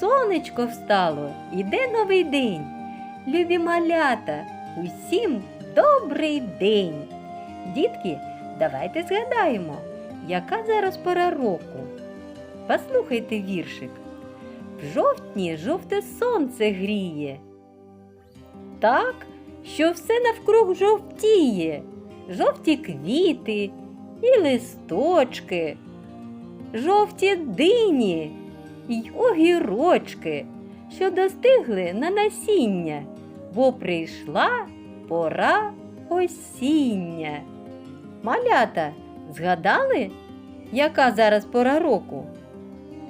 сонечко встало, іде новий день. Любі малята, усім добрий день. Дітки, давайте згадаємо, яка зараз пора року. Послухайте віршик. В жовтні жовте сонце гріє. Так, що все навкруг жовтіє, жовті квіти і листочки, жовті дині й огірочки, що достигли на насіння, бо прийшла пора осіння. Малята, згадали, яка зараз пора року?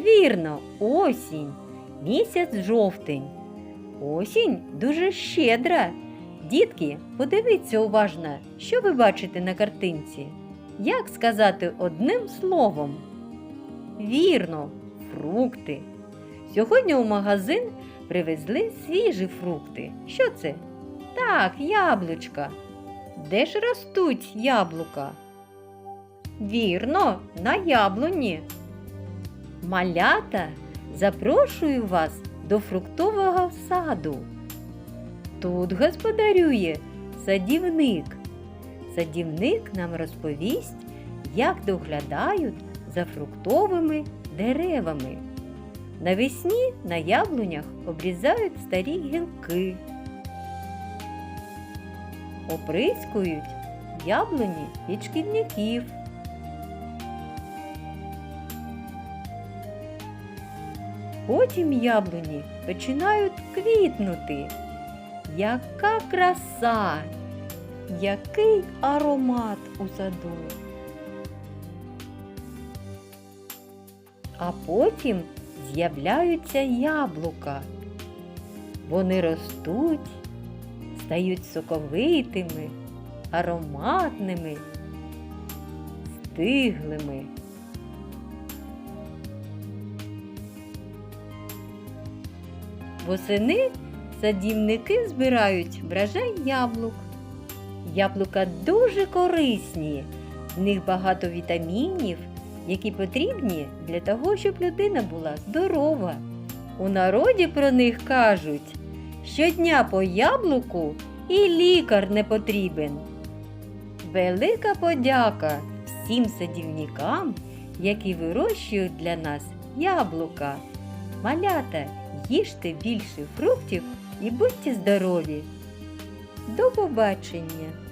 Вірно, осінь, місяць жовтень. Осінь дуже щедра. Дітки, подивіться уважно, що ви бачите на картинці. Як сказати одним словом? Вірно, фрукти. Сьогодні у магазин привезли свіжі фрукти. Що це? Так, яблучка. Де ж ростуть яблука? Вірно, на яблуні. Малята, запрошую вас до фруктового саду. Тут господарює садівник. Садівник нам розповість, як доглядають за фруктовими деревами. Навесні на яблунях обрізають старі гілки, оприскують яблуні від шкідників. Потім яблуні починають квітнути. Яка краса, який аромат у саду. А потім з'являються яблука. Вони ростуть, стають соковитими, ароматними, стиглими. Восени садівники збирають врожай яблук. Яблука дуже корисні, в них багато вітамінів, які потрібні для того, щоб людина була здорова. У народі про них кажуть, щодня по яблуку і лікар не потрібен. Велика подяка всім садівникам, які вирощують для нас яблука. Малята, їжте більше фруктів і будьте здорові. До побачення!